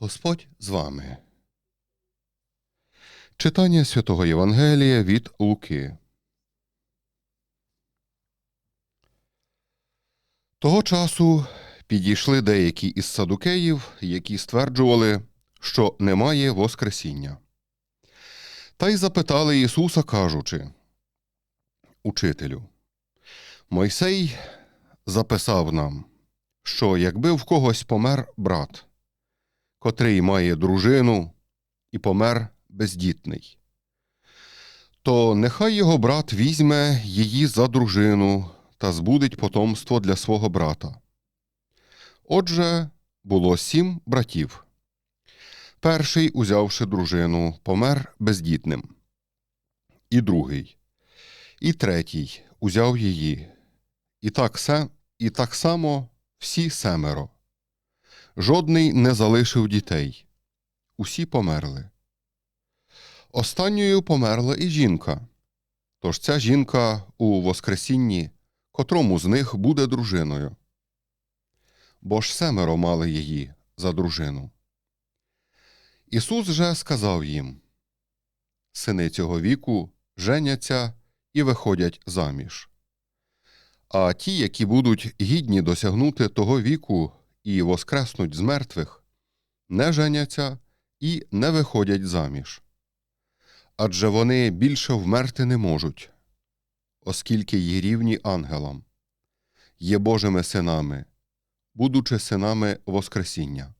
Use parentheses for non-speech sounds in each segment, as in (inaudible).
Господь з вами. Читання святого Євангелія від Луки. Того часу підійшли деякі із садукеїв, які стверджували, що немає Воскресіння. Та й запитали Ісуса, кажучи Учителю, Мойсей записав нам, що якби в когось помер брат, котрий має дружину і помер бездітний, то нехай його брат візьме її за дружину та збудить потомство для свого брата. Отже, було сім братів. Перший, узявши дружину, помер бездітним. І другий, і третій узяв її. І так, се, і так само всі семеро. Жодний не залишив дітей. Усі померли. Останньою померла і жінка. Тож ця жінка у Воскресінні, котрому з них буде дружиною. Бо ж семеро мали її за дружину. Ісус же сказав їм Сини цього віку женяться і виходять заміж. А ті, які будуть гідні досягнути того віку і воскреснуть з мертвих, не женяться і не виходять заміж. Адже вони більше вмерти не можуть, оскільки є рівні ангелам, є Божими синами, будучи синами Воскресіння.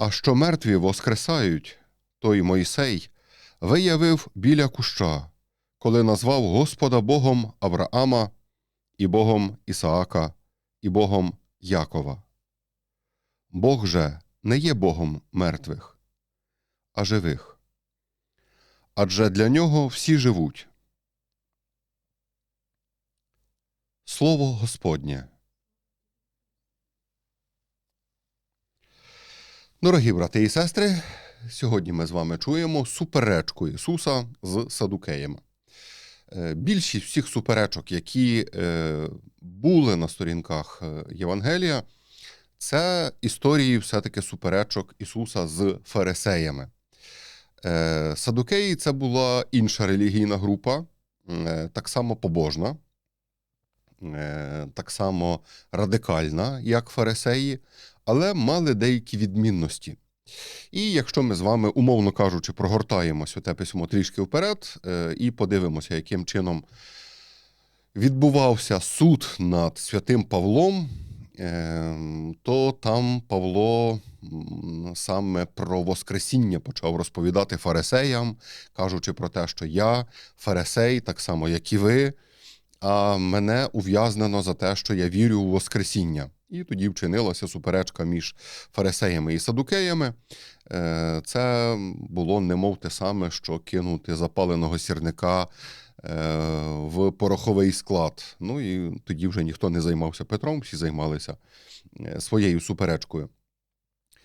А що мертві воскресають, той Мойсей виявив біля куща, коли назвав Господа Богом Авраама і Богом Ісаака, і Богом Якова. Бог же не є Богом мертвих, а живих. Адже для нього всі живуть. Слово Господнє. Дорогі брати і сестри, сьогодні ми з вами чуємо суперечку Ісуса з Садукеями. Е, Більшість всіх суперечок, які е, були на сторінках е, Євангелія, це історії все-таки суперечок Ісуса з фарисеями. Садукеї це була інша релігійна група, так само побожна, так само радикальна, як фарисеї, але мали деякі відмінності. І якщо ми з вами, умовно кажучи, прогортаємо святе письмо трішки вперед е, і подивимося, яким чином відбувався суд над святим Павлом, е, то там Павло саме про Воскресіння почав розповідати фарисеям, кажучи про те, що я фарисей, так само, як і ви, а мене ув'язнено за те, що я вірю у Воскресіння. І тоді вчинилася суперечка між фарисеями і садукеями. Е, Це було немов те саме, що кинути запаленого сірника е, в пороховий склад. Ну і тоді вже ніхто не займався Петром, всі займалися е, своєю суперечкою.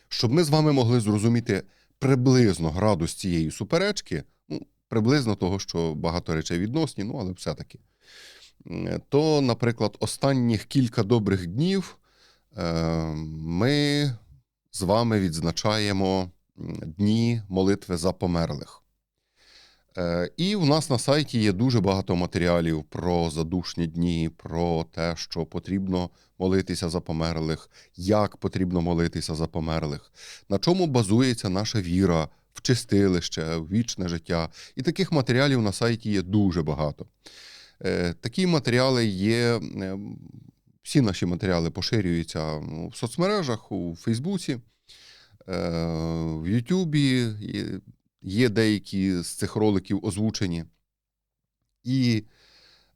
Щоб ми з вами могли зрозуміти приблизно градус цієї суперечки, ну, приблизно того, що багато речей відносні, ну але все-таки. То, наприклад, останніх кілька добрих днів е, ми з вами відзначаємо дні молитви за померлих. Е, І у нас на сайті є дуже багато матеріалів про задушні дні, про те, що потрібно молитися за померлих, як потрібно молитися за померлих, на чому базується наша віра в чистилище, в вічне життя. І таких матеріалів на сайті є дуже багато. Е, Такі матеріали є. е, Всі наші матеріали поширюються ну, в соцмережах, у Фейсбуці, е, в Ютубі. Є- деякі з цих роликів озвучені. І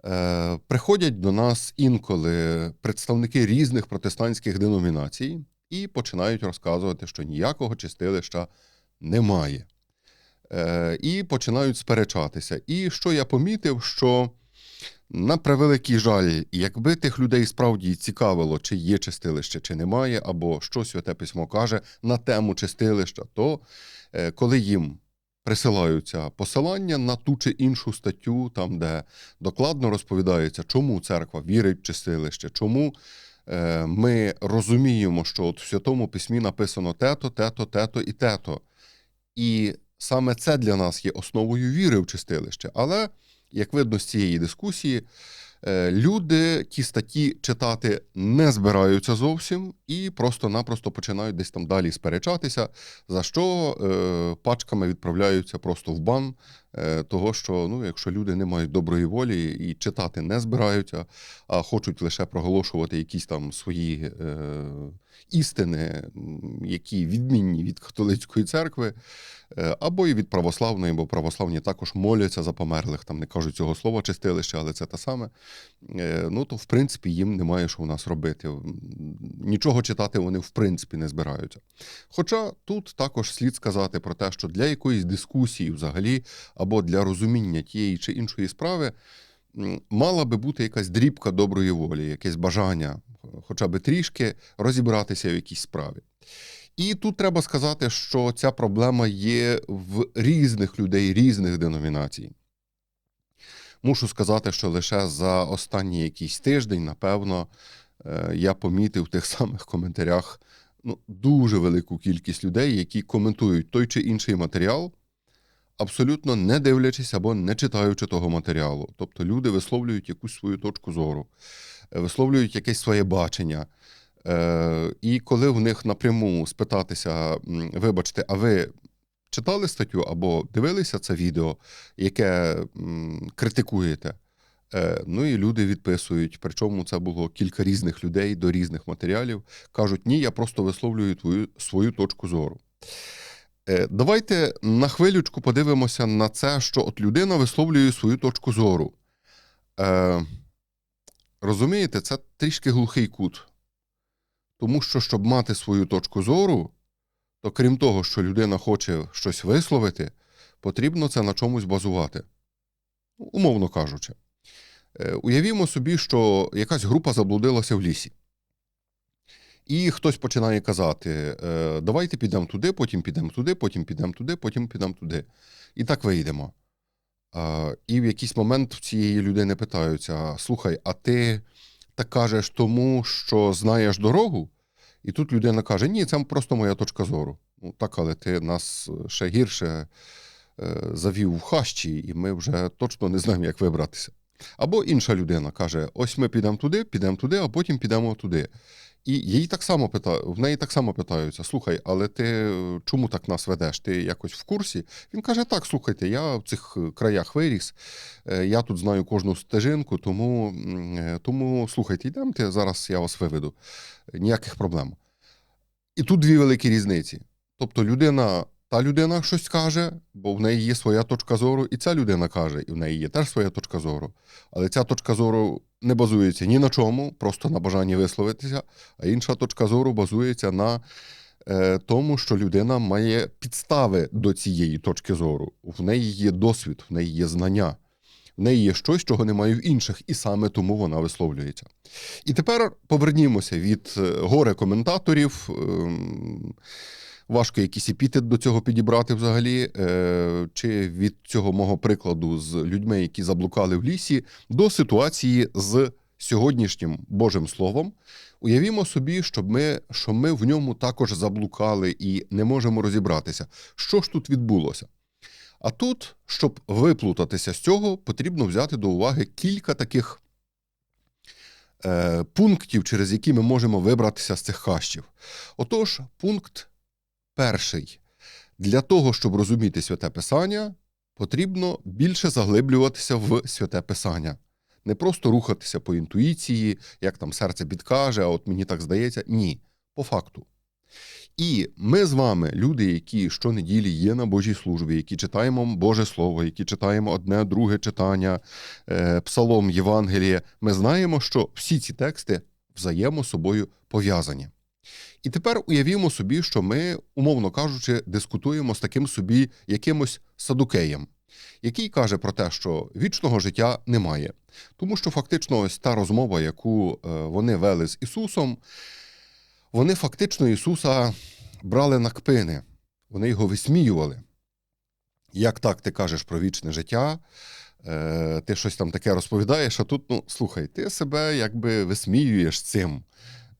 е, приходять до нас інколи представники різних протестантських деномінацій і починають розказувати, що ніякого чистилища немає. Е, і починають сперечатися. І що я помітив, що на превеликий жаль, якби тих людей справді цікавило, чи є чистилище, чи немає, або що святе письмо каже на тему чистилища, то Е, Коли їм присилаються посилання на ту чи іншу статтю, там, де докладно розповідається, чому церква вірить в чистилище, чому е, ми розуміємо, що от в Святому Письмі написано тето, тето, тето і тето. І саме це для нас є основою віри в чистилище. Але, як видно з цієї дискусії, е, люди ті статті читати не збираються зовсім і просто-напросто починають десь там далі сперечатися, за що е, пачками відправляються просто в бан, того що ну, якщо люди не мають доброї волі і читати не збираються, а хочуть лише проголошувати якісь там свої е, істини, які відмінні від католицької церкви, е, або і від православної, бо православні також моляться за померлих, там не кажуть цього слова чистилище, але це те саме. Е, Ну то в принципі їм немає що у нас робити. Нічого читати вони в принципі не збираються. Хоча тут також слід сказати про те, що для якоїсь дискусії взагалі, або для розуміння тієї чи іншої справи, мала би бути якась дрібка доброї волі, якесь бажання, хоча б трішки розібратися в якійсь справі. І тут треба сказати, що ця проблема є в різних людей, різних деномінацій. Мушу сказати, що лише за останній якийсь тиждень, напевно, е, я помітив в тих самих коментарях ну, дуже велику кількість людей, які коментують той чи інший матеріал, абсолютно не дивлячись або не читаючи того матеріалу. Тобто люди висловлюють якусь свою точку зору, е, висловлюють якесь своє бачення. Е, І коли в них напряму спитатися, вибачте, а ви читали статтю або дивилися це відео, яке критикуєте? Е, Ну і люди відписують. Причому це було кілька різних людей до різних матеріалів. Кажуть, ні, я просто висловлюю твою свою точку зору. Е, Давайте на хвилючку подивимося на це, що от людина висловлює свою точку зору. Е, Розумієте, це трішки глухий кут. Тому що, щоб мати свою точку зору, то крім того, що людина хоче щось висловити, потрібно це на чомусь базувати. Умовно кажучи. Е, Уявімо собі, що якась група заблудилася в лісі. І хтось починає казати: е, давайте підемо туди, потім підемо туди, потім підемо туди, потім підемо туди. І так вийдемо. І в якийсь момент в цієї людини питаються: слухай, а ти так кажеш тому, що знаєш дорогу? І тут людина каже: Ні, це просто моя точка зору. Ну так, але ти нас ще гірше е, завів в хащі, і ми вже точно не знаємо, як вибратися. Або інша людина каже: ось ми підемо туди, підемо туди, а потім підемо туди. І їй так само пита... в неї так само питаються: слухай, але ти чому так нас ведеш? Ти якось в курсі? Він каже: Так, слухайте, я в цих е, краях виріс, е, я тут знаю кожну стежинку, тому, е, тому слухайте, йдемте, зараз я вас виведу. Ніяких проблем. І тут дві великі різниці. Тобто людина, та людина щось каже, бо в неї є своя точка зору, і ця людина каже, і в неї є теж своя точка зору. Але ця точка зору не базується ні на чому, просто на бажанні висловитися, а інша точка зору базується на е, тому, що людина має підстави до цієї точки зору. В неї є досвід, в неї є знання. В неї є щось, чого немає в інших, і саме тому вона висловлюється. І тепер повернімося від е, горе коментаторів. ем, Важко якийсь епітет до цього підібрати взагалі, е, чи від цього мого прикладу з людьми, які заблукали в лісі, до ситуації з сьогоднішнім Божим Словом. Уявімо собі, щоб ми, що ми в ньому також заблукали і не можемо розібратися, що ж тут відбулося. А тут, щоб виплутатися з цього, потрібно взяти до уваги кілька таких е, пунктів, через які ми можемо вибратися з цих хащів. Отож, пункт перший. Для того, щоб розуміти святе Писання, потрібно більше заглиблюватися в святе Писання. Не просто рухатися по інтуїції, як там серце підкаже, а от мені так здається. Ні, по факту. І ми з вами, люди, які щонеділі є на Божій службі, які читаємо Боже Слово, які читаємо одне, друге читання, е, псалом, Євангеліє, ми знаємо, що всі ці тексти взаємо собою пов'язані. І тепер уявімо собі, що ми, умовно кажучи, дискутуємо з таким собі якимось садукеєм, який каже про те, що вічного життя немає. Тому що фактично ось та розмова, яку е, вони вели з Ісусом, вони фактично Ісуса брали на кпини. вони його висміювали. Як так ти кажеш про вічне життя? Е, ти щось там таке розповідаєш, а тут, ну, слухай, ти себе якби висміюєш цим.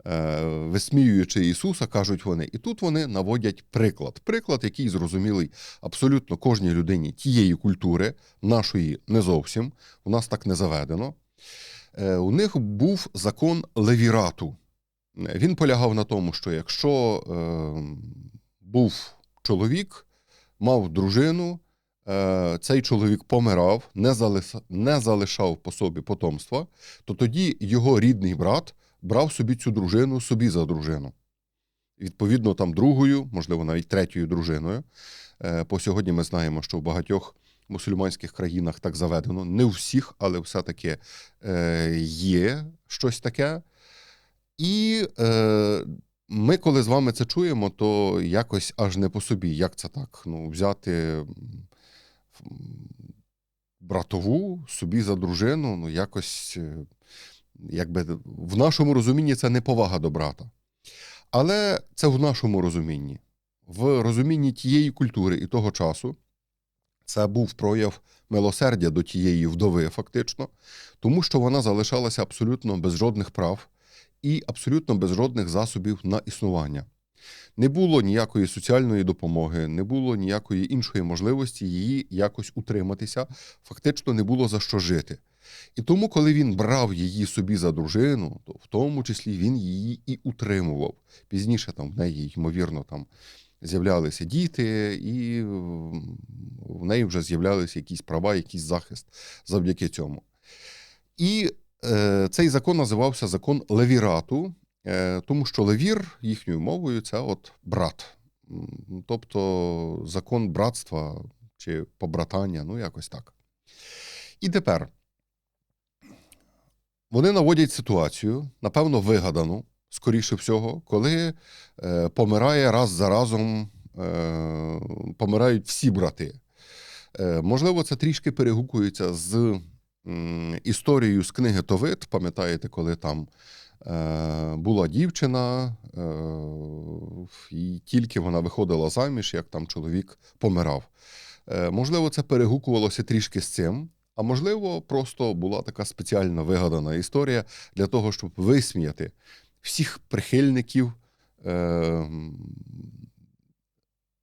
Е, висміюючи Ісуса, кажуть вони, і тут вони наводять приклад. Приклад, який зрозумілий абсолютно кожній людині тієї культури, нашої не зовсім, у нас так не заведено. Е, у них був закон левірату. Він полягав на тому, що якщо е, був чоловік, мав дружину, цей чоловік помирав, не залишав по собі потомства, то тоді його рідний брат брав собі цю дружину собі за дружину. Відповідно, там другою, можливо, навіть третьою дружиною. Е, по сьогодні ми знаємо, що в багатьох мусульманських країнах так заведено. Не у всіх, але все-таки е, є щось таке. І е, ми, коли з вами це чуємо, то якось аж не по собі. Як це так? Ну, взяти братову собі за дружину, ну якось, якби в нашому розумінні це не повага до брата. Але це в нашому розумінні. В розумінні тієї культури і того часу це був прояв милосердя до тієї вдови, фактично, тому що вона залишалася абсолютно без жодних прав і абсолютно без жодних засобів на існування. Не було ніякої соціальної допомоги, не було ніякої іншої можливості її якось утриматися, фактично не було за що жити. І тому, коли він брав її собі за дружину, то в тому числі він її і утримував. Пізніше там в неї, ймовірно, там з'являлися діти, і в неї вже з'являлися якісь права, якийсь захист завдяки цьому. І е, цей закон називався закон Левірату, е, тому що Левір їхньою мовою це от брат. Тобто закон братства чи побратання, ну якось так. І тепер вони наводять ситуацію, напевно, вигадану, скоріше всього, коли е, помирає раз за разом, е, помирають всі брати. Е, можливо, це трішки перегукується з м, історією з книги Товит. Пам'ятаєте, коли там е, була дівчина, е, і тільки вона виходила заміж, як там чоловік помирав. Е, можливо, це перегукувалося трішки з цим. А можливо, просто була така спеціальна вигадана історія для того, щоб висміяти всіх прихильників е,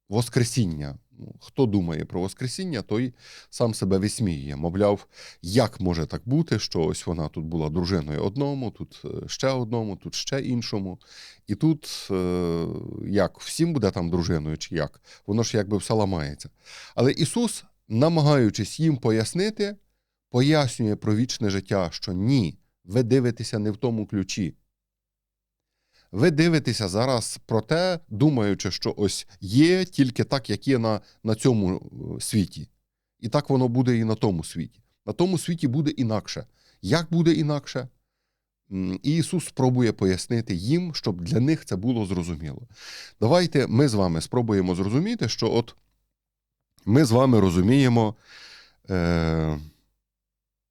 Воскресіння. Ну, Хто думає про Воскресіння, той сам себе висміює. Мовляв, як може так бути, що ось вона тут була дружиною одному, тут е, ще одному, тут ще іншому. І тут е, як всім буде там дружиною, чи як? Воно ж якби все ламається. Але Ісус, намагаючись їм пояснити, пояснює про вічне життя, що ні, ви дивитеся не в тому ключі. Ви дивитеся зараз про те, думаючи, що ось є тільки так, як є на, на цьому е, світі. І так воно буде і на тому світі. На тому світі буде інакше. Як буде інакше? І Ісус спробує пояснити їм, щоб для них це було зрозуміло. Давайте ми з вами спробуємо зрозуміти, що от ми з вами розуміємо, е,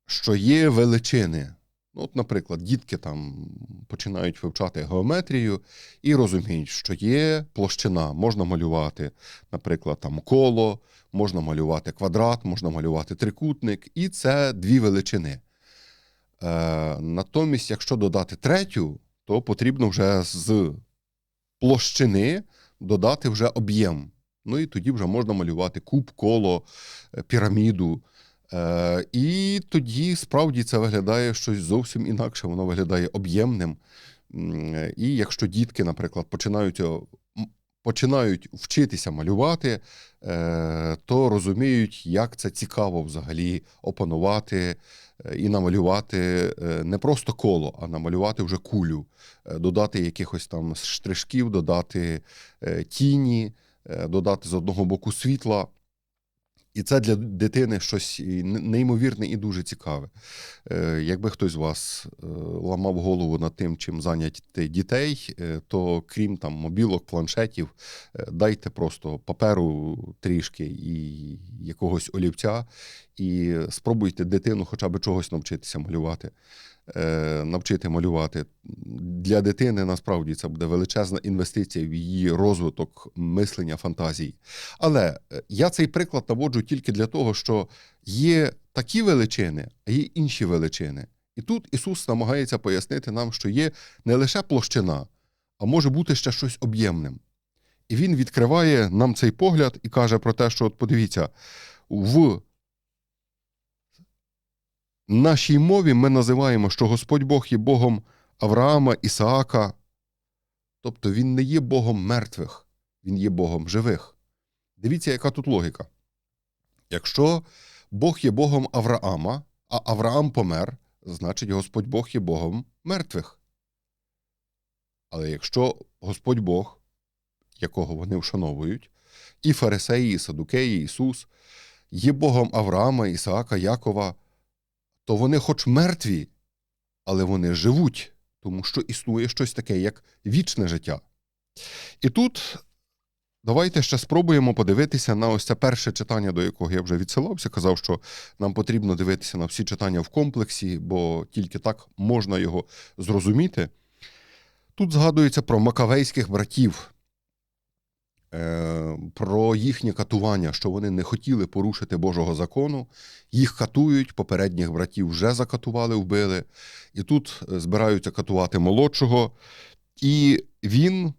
що є величини. Ну, От, наприклад, дітки там починають вивчати геометрію і розуміють, що є площина, можна малювати, наприклад, там коло, можна малювати квадрат, можна малювати трикутник, і це дві величини. Е, натомість, якщо додати третю, то потрібно вже з площини додати вже об'єм. Ну і тоді вже можна малювати куб, коло, е, піраміду. Е, і тоді справді це виглядає щось зовсім інакше, воно виглядає об'ємним. Е, І якщо дітки, наприклад, починають, починають вчитися малювати, е, то розуміють, як це цікаво взагалі опанувати е, і намалювати е, не просто коло, а намалювати вже кулю, е, додати якихось там штришків, додати е, тіні, е, додати з одного боку світла. І це для дитини щось неймовірне і дуже цікаве. Е, Якби хтось з вас е, ламав голову над тим, чим зайняти дітей, е, то крім там мобілок, планшетів, дайте просто паперу трішки і якогось олівця, і спробуйте дитину хоча б чогось навчитися малювати. Е, навчити малювати. Для дитини насправді це буде величезна інвестиція в її розвиток мислення, фантазії. Але е, я цей приклад наводжу тільки для того, що є такі величини, а є інші величини. І тут Ісус намагається пояснити нам, що є не лише площина, а може бути ще щось об'ємним. І він відкриває нам цей погляд і каже про те, що от подивіться, в нашій мові ми називаємо, що Господь Бог є Богом Авраама, Ісаака. Тобто він не є Богом мертвих, він є Богом живих. Дивіться, яка тут логіка. Якщо Бог є Богом Авраама, а Авраам помер, значить Господь Бог є Богом мертвих. Але якщо Господь Бог, якого вони вшановують, і фарисеї, і садукеї, Ісус, є Богом Авраама, Ісаака, Якова, то вони хоч мертві, але вони живуть, тому що існує щось таке, як вічне життя. І тут давайте ще спробуємо подивитися на ось це перше читання, до якого я вже відсилався. Казав, що нам потрібно дивитися на всі читання в комплексі, бо тільки так можна його зрозуміти. Тут згадується про макавейських братів, про їхнє катування, що вони не хотіли порушити Божого закону. Їх катують, попередніх братів вже закатували, вбили. І тут е, збираються катувати молодшого. І він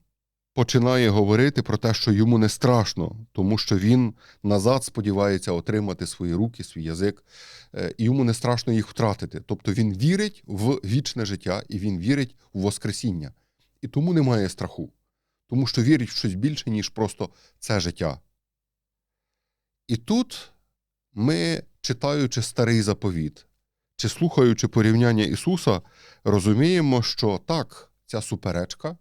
починає говорити про те, що йому не страшно, тому що він назад сподівається отримати свої руки, свій язик, е, і йому не страшно їх втратити. Тобто він вірить в вічне життя і він вірить в Воскресіння. І тому немає страху, тому що вірить в щось більше, ніж просто це життя. І тут ми, читаючи старий заповіт, чи слухаючи порівняння Ісуса, розуміємо, що так, ця суперечка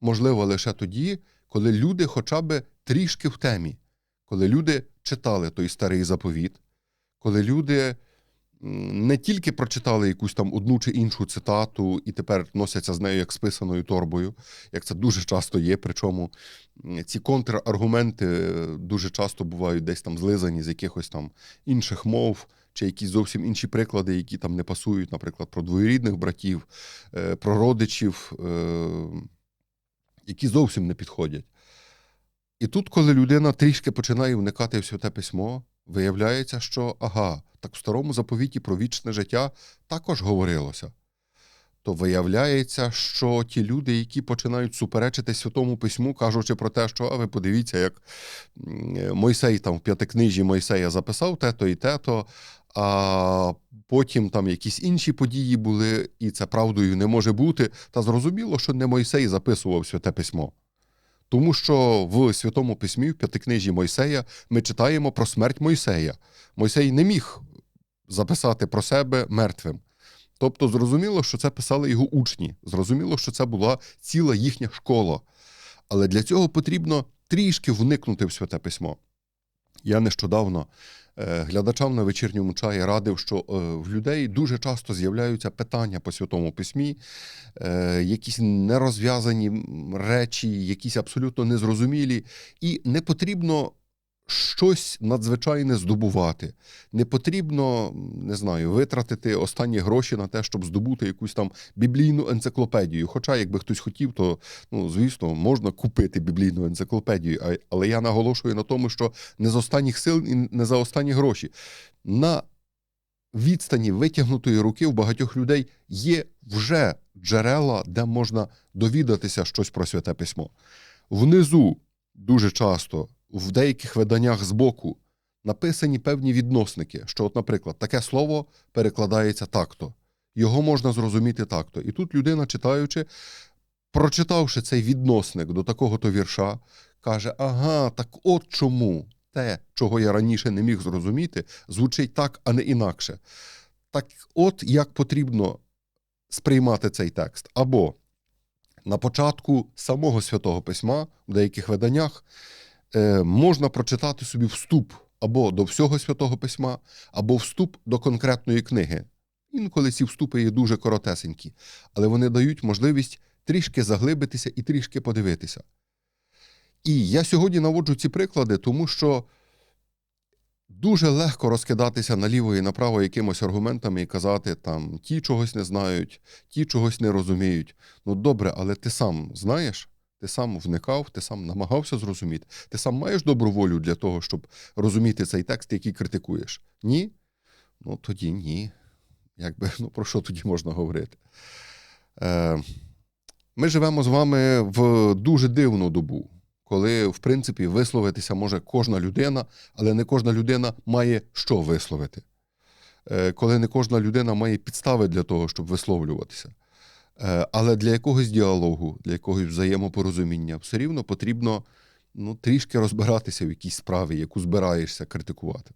можлива лише тоді, коли люди хоча б трішки в темі, коли люди читали той старий заповіт, коли люди не тільки прочитали якусь там одну чи іншу цитату і тепер носяться з нею як з писаною торбою, як це дуже часто є. Причому ці контраргументи е, дуже часто бувають десь там злизані з якихось там інших мов. Чи якісь зовсім інші приклади, які там не пасують, наприклад, про двоюрідних братів, е, про родичів, е, які зовсім не підходять. І тут, коли людина трішки починає вникати в святе письмо, виявляється, що ага, так в старому заповіті про вічне життя також говорилося. То виявляється, що ті люди, які починають суперечити святому письму, кажучи про те, що а ви подивіться, як Мойсей там в п'ятикнижі Мойсея записав те-то і те-то, а потім там якісь інші події були, і це правдою не може бути. Та зрозуміло, що не Мойсей записував святе письмо. Тому що в Святому Письмі, в п'ятикнижі Мойсея, ми читаємо про смерть Мойсея. Мойсей не міг записати про себе мертвим. Тобто, зрозуміло, що це писали його учні. Зрозуміло, що це була ціла їхня школа. Але для цього потрібно трішки вникнути в святе письмо. Я нещодавно глядачам на вечірньому чаї радив, що е, в людей дуже часто з'являються питання по святому письмі, е, якісь нерозв'язані речі, якісь абсолютно незрозумілі, і не потрібно щось надзвичайне здобувати. Не потрібно, не знаю, витратити останні гроші на те, щоб здобути якусь там біблійну енциклопедію. Хоча, якби хтось хотів, то ну, звісно, можна купити біблійну енциклопедію. Але я наголошую на тому, що не з останніх сил і не за останні гроші. На відстані витягнутої руки у багатьох людей є вже джерела, де можна довідатися щось про святе письмо. Внизу дуже часто в деяких виданнях збоку написані певні відносники, що, от, наприклад, таке слово перекладається так-то. Його можна зрозуміти так-то. І тут людина, читаючи, прочитавши цей відносник до такого-то вірша, каже: ага, так от чому те, чого я раніше не міг зрозуміти, звучить так, а не інакше. Так от як потрібно сприймати цей текст. Або на початку самого святого письма, в деяких виданнях, можна прочитати собі вступ або до всього святого письма, або вступ до конкретної книги. Інколи ці вступи є дуже коротесенькі, але вони дають можливість трішки заглибитися і трішки подивитися. І я сьогодні наводжу ці приклади, тому що Дуже легко розкидатися наліво і направо якимось аргументами і казати, там ті чогось не знають, ті чогось не розуміють. Ну добре, але ти сам знаєш, ти сам вникав, ти сам намагався зрозуміти, ти сам маєш добру волю для того, щоб розуміти цей текст, який критикуєш? Ні? Ну тоді ні. Якби, ну про що тоді можна говорити? Е, ми живемо з вами в дуже дивну добу, коли, в принципі, висловитися може кожна людина, але не кожна людина має що висловити. Е, Коли не кожна людина має підстави для того, щоб висловлюватися. Е, Але для якогось діалогу, для якогось взаємопорозуміння все рівно потрібно ну, трішки розбиратися в якійсь справі, яку збираєшся критикувати.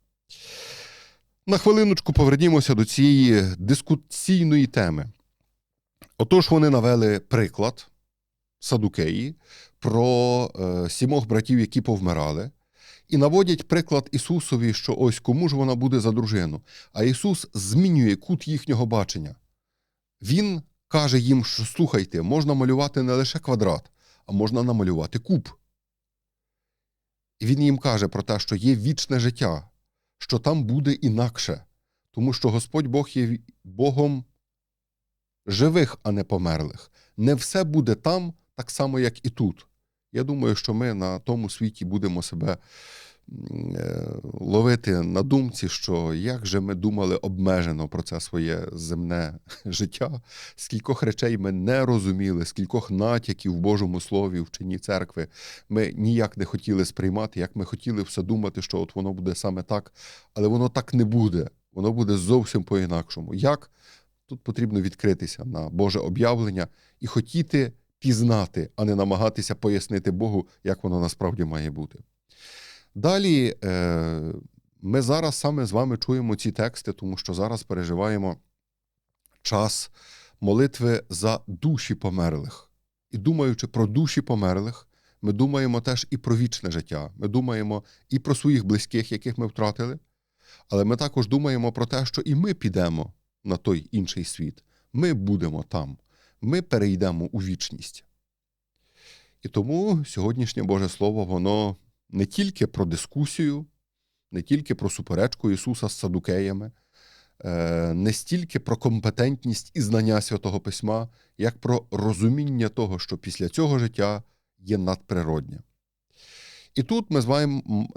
На хвилиночку повернімося до цієї дискусійної теми. Отож, вони навели приклад Садукеї про е, сімох братів, які повмирали, і наводять приклад Ісусові, що ось кому ж вона буде за дружину. А Ісус змінює кут їхнього бачення. Він каже їм, що слухайте, можна малювати не лише квадрат, а можна намалювати куб. І він їм каже про те, що є вічне життя, що там буде інакше, тому що Господь Бог є Богом живих, а не померлих. Не все буде там так само, як і тут. Я думаю, що ми на тому світі будемо себе ловити на думці, що як же ми думали обмежено про це своє земне (laughs) життя, скількох речей ми не розуміли, скількох натяків в Божому Слові, в чині церкви ми ніяк не хотіли сприймати, як ми хотіли все думати, що от воно буде саме так, але воно так не буде. Воно буде зовсім по-інакшому. Як? Тут потрібно відкритися на Боже об'явлення і хотіти пізнати, а не намагатися пояснити Богу, як воно насправді має бути. Далі е, ми зараз саме з вами чуємо ці тексти, тому що зараз переживаємо час молитви за душі померлих. І думаючи про душі померлих, ми думаємо теж і про вічне життя. Ми думаємо і про своїх близьких, яких ми втратили, але ми також думаємо про те, що і ми підемо на той інший світ. Ми будемо там, ми перейдемо у вічність. І тому сьогоднішнє Боже Слово, воно не тільки про дискусію, не тільки про суперечку Ісуса з Садукеями, е, не стільки про компетентність і знання Святого Письма, як про розуміння того, що після цього життя є надприроднє. І тут ми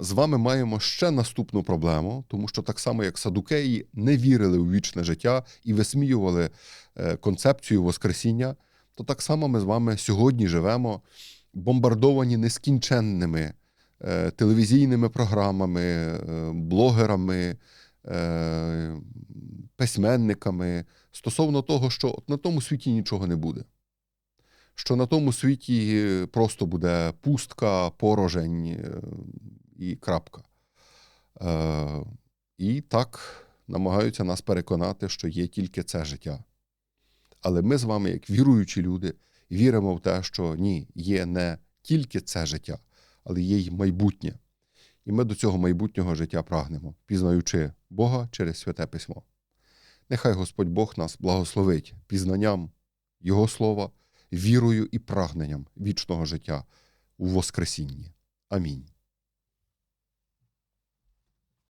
з вами, маємо ще наступну проблему, тому що так само, як садукеї не вірили у вічне життя і висміювали е, концепцію Воскресіння, то так само ми з вами сьогодні живемо бомбардовані нескінченними телевізійними програмами, е, блогерами, е, письменниками стосовно того, що на тому світі нічого не буде що на тому світі просто буде пустка, порожень е, і крапка. Е, І так намагаються нас переконати, що є тільки це життя. Але ми з вами, як віруючі люди, віримо в те, що ні, є не тільки це життя, але є й майбутнє. І ми до цього майбутнього життя прагнемо, пізнаючи Бога через Святе Письмо. Нехай Господь Бог нас благословить пізнанням Його Слова, вірою і прагненням вічного життя у Воскресінні. Амінь.